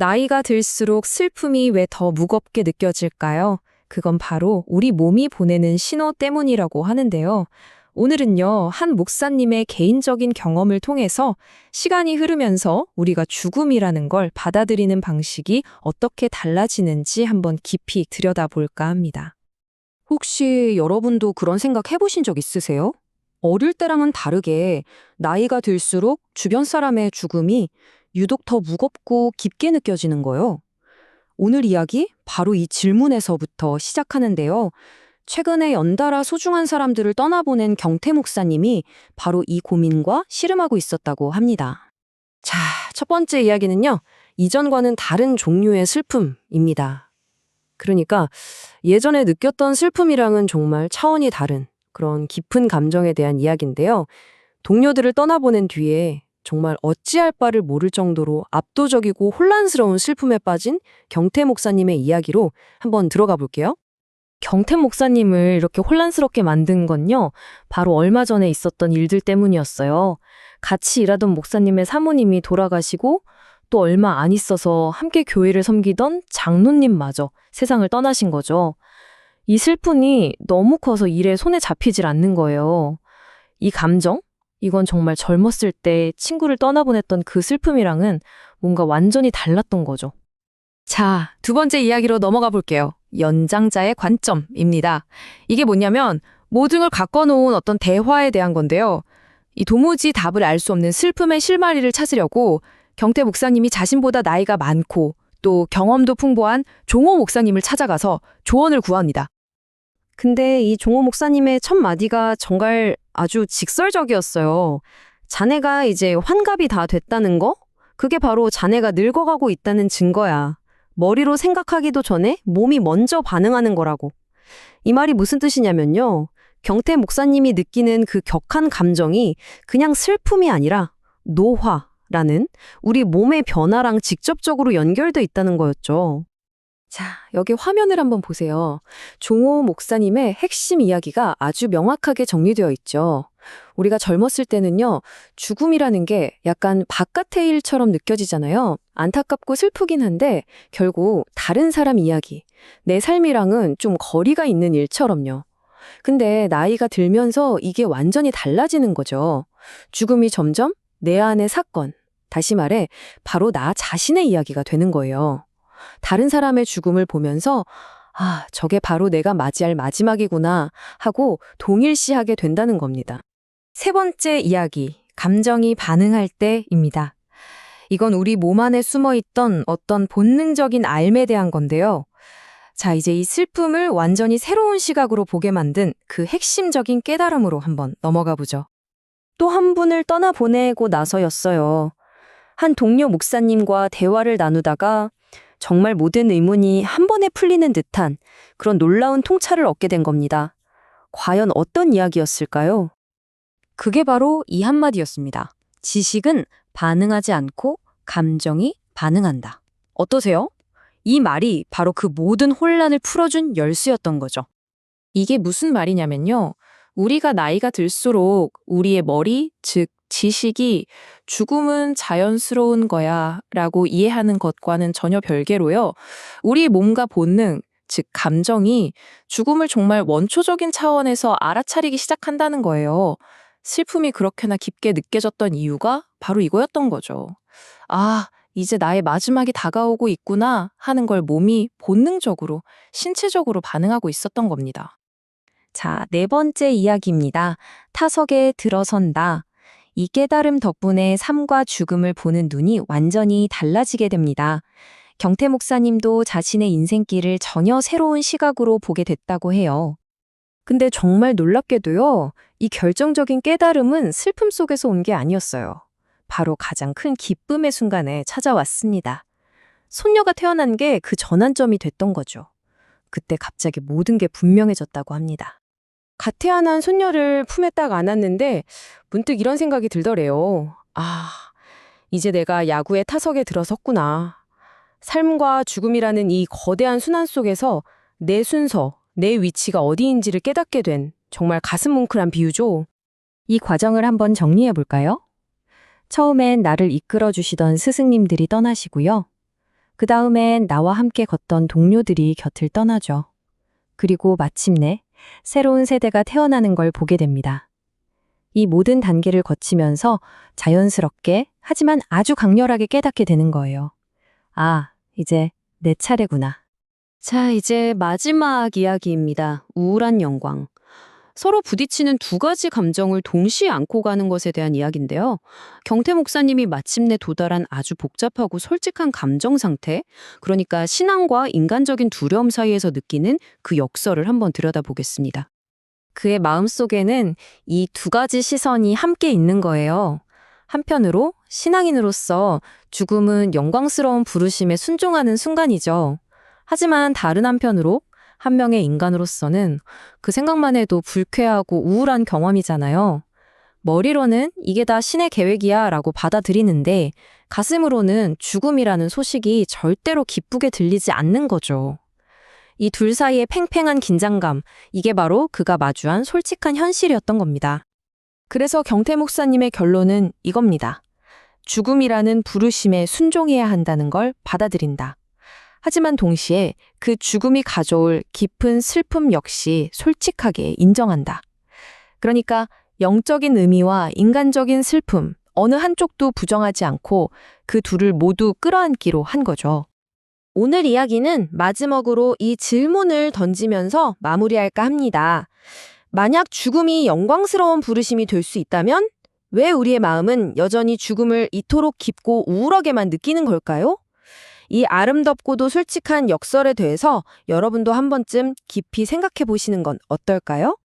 나이가 들수록 슬픔이 왜 더 무겁게 느껴질까요? 그건 바로 우리 몸이 보내는 신호 때문이라고 하는데요. 오늘은요, 한 목사님의 개인적인 경험을 통해서 시간이 흐르면서 우리가 죽음이라는 걸 받아들이는 방식이 어떻게 달라지는지 한번 깊이 들여다볼까 합니다. 혹시 여러분도 그런 생각 해보신 적 있으세요? 어릴 때랑은 다르게 나이가 들수록 주변 사람의 죽음이 유독 더 무겁고 깊게 느껴지는 거요. 오늘 이야기 바로 이 질문에서부터 시작하는데요. 최근에 연달아 소중한 사람들을 떠나보낸 경태 목사님이 바로 이 고민과 씨름하고 있었다고 합니다. 자, 첫 번째 이야기는요, 이전과는 다른 종류의 슬픔입니다. 그러니까 예전에 느꼈던 슬픔이랑은 정말 차원이 다른 그런 깊은 감정에 대한 이야기인데요. 동료들을 떠나보낸 뒤에 정말 어찌할 바를 모를 정도로 압도적이고 혼란스러운 슬픔에 빠진 경태 목사님의 이야기로 한번 들어가 볼게요. 경태 목사님을 이렇게 혼란스럽게 만든 건요, 바로 얼마 전에 있었던 일들 때문이었어요. 같이 일하던 목사님의 사모님이 돌아가시고 또 얼마 안 있어서 함께 교회를 섬기던 장로님마저 세상을 떠나신 거죠. 이 슬픔이 너무 커서 일에 손에 잡히질 않는 거예요. 이 감정? 이건 정말 젊었을 때 친구를 떠나보냈던 그 슬픔이랑은 뭔가 완전히 달랐던 거죠. 자, 두 번째 이야기로 넘어가 볼게요. 연장자의 관점입니다. 이게 뭐냐면 모든 걸 바꿔놓은 어떤 대화에 대한 건데요. 이 도무지 답을 알 수 없는 슬픔의 실마리를 찾으려고 경태 목사님이 자신보다 나이가 많고 또 경험도 풍부한 종호 목사님을 찾아가서 조언을 구합니다. 근데 이 종호 목사님의 첫 마디가 정말 아주 직설적이었어요. 자네가 이제 환갑이 다 됐다는 거? 그게 바로 자네가 늙어가고 있다는 증거야. 머리로 생각하기도 전에 몸이 먼저 반응하는 거라고. 이 말이 무슨 뜻이냐면요. 경태 목사님이 느끼는 그 격한 감정이 그냥 슬픔이 아니라 노화라는 우리 몸의 변화랑 직접적으로 연결돼 있다는 거였죠. 자, 여기 화면을 한번 보세요. 종호 목사님의 핵심 이야기가 아주 명확하게 정리되어 있죠. 우리가 젊었을 때는요, 죽음이라는 게 약간 바깥의 일처럼 느껴지잖아요. 안타깝고 슬프긴 한데, 결국 다른 사람 이야기, 내 삶이랑은 좀 거리가 있는 일처럼요. 근데 나이가 들면서 이게 완전히 달라지는 거죠. 죽음이 점점 내 안의 사건, 다시 말해, 바로 나 자신의 이야기가 되는 거예요. 다른 사람의 죽음을 보면서 아, 저게 바로 내가 맞이할 마지막이구나 하고 동일시하게 된다는 겁니다. 세 번째 이야기, 감정이 반응할 때입니다. 이건 우리 몸 안에 숨어 있던 어떤 본능적인 알에 대한 건데요. 자, 이제 이 슬픔을 완전히 새로운 시각으로 보게 만든 그 핵심적인 깨달음으로 한번 넘어가 보죠. 또 한 분을 떠나보내고 나서였어요. 한 동료 목사님과 대화를 나누다가 정말 모든 의문이 한 번에 풀리는 듯한 그런 놀라운 통찰을 얻게 된 겁니다. 과연 어떤 이야기였을까요? 그게 바로 이 한마디였습니다. 지식은 반응하지 않고 감정이 반응한다. 어떠세요? 이 말이 바로 그 모든 혼란을 풀어준 열쇠였던 거죠. 이게 무슨 말이냐면요. 우리가 나이가 들수록 우리의 머리, 즉, 지식이 죽음은 자연스러운 거야 라고 이해하는 것과는 전혀 별개로요. 우리 몸과 본능, 즉 감정이 죽음을 정말 원초적인 차원에서 알아차리기 시작한다는 거예요. 슬픔이 그렇게나 깊게 느껴졌던 이유가 바로 이거였던 거죠. 아, 이제 나의 마지막이 다가오고 있구나 하는 걸 몸이 본능적으로, 신체적으로 반응하고 있었던 겁니다. 자, 네 번째 이야기입니다. 타석에 들어선다. 이 깨달음 덕분에 삶과 죽음을 보는 눈이 완전히 달라지게 됩니다. 경태 목사님도 자신의 인생길을 전혀 새로운 시각으로 보게 됐다고 해요. 근데 정말 놀랍게도요, 이 결정적인 깨달음은 슬픔 속에서 온 게 아니었어요. 바로 가장 큰 기쁨의 순간에 찾아왔습니다. 손녀가 태어난 게 그 전환점이 됐던 거죠. 그때 갑자기 모든 게 분명해졌다고 합니다. 갓 태어난 손녀를 품에 딱 안았는데 문득 이런 생각이 들더래요. 아, 이제 내가 야구의 타석에 들어섰구나. 삶과 죽음이라는 이 거대한 순환 속에서 내 순서, 내 위치가 어디인지를 깨닫게 된 정말 가슴 뭉클한 비유죠. 이 과정을 한번 정리해 볼까요? 처음엔 나를 이끌어 주시던 스승님들이 떠나시고요. 그 다음엔 나와 함께 걷던 동료들이 곁을 떠나죠. 그리고 마침내 새로운 세대가 태어나는 걸 보게 됩니다. 이 모든 단계를 거치면서 자연스럽게 하지만 아주 강렬하게 깨닫게 되는 거예요. 아, 이제 내 차례구나. 자, 이제 마지막 이야기입니다. 우울한 영광. 서로 부딪히는 두 가지 감정을 동시에 안고 가는 것에 대한 이야기인데요. 경태 목사님이 마침내 도달한 아주 복잡하고 솔직한 감정 상태, 그러니까 신앙과 인간적인 두려움 사이에서 느끼는 그 역설을 한번 들여다보겠습니다. 그의 마음 속에는 이 두 가지 시선이 함께 있는 거예요. 한편으로 신앙인으로서 죽음은 영광스러운 부르심에 순종하는 순간이죠. 하지만 다른 한편으로 한 명의 인간으로서는 그 생각만 해도 불쾌하고 우울한 경험이잖아요. 머리로는 이게 다 신의 계획이야 라고 받아들이는데 가슴으로는 죽음이라는 소식이 절대로 기쁘게 들리지 않는 거죠. 이 둘 사이의 팽팽한 긴장감, 이게 바로 그가 마주한 솔직한 현실이었던 겁니다. 그래서 경태 목사님의 결론은 이겁니다. 죽음이라는 부르심에 순종해야 한다는 걸 받아들인다. 하지만 동시에 그 죽음이 가져올 깊은 슬픔 역시 솔직하게 인정한다. 그러니까 영적인 의미와 인간적인 슬픔, 어느 한쪽도 부정하지 않고 그 둘을 모두 끌어안기로 한 거죠. 오늘 이야기는 마지막으로 이 질문을 던지면서 마무리할까 합니다. 만약 죽음이 영광스러운 부르심이 될 수 있다면 왜 우리의 마음은 여전히 죽음을 이토록 깊고 우울하게만 느끼는 걸까요? 이 아름답고도 솔직한 역설에 대해서 여러분도 한 번쯤 깊이 생각해 보시는 건 어떨까요?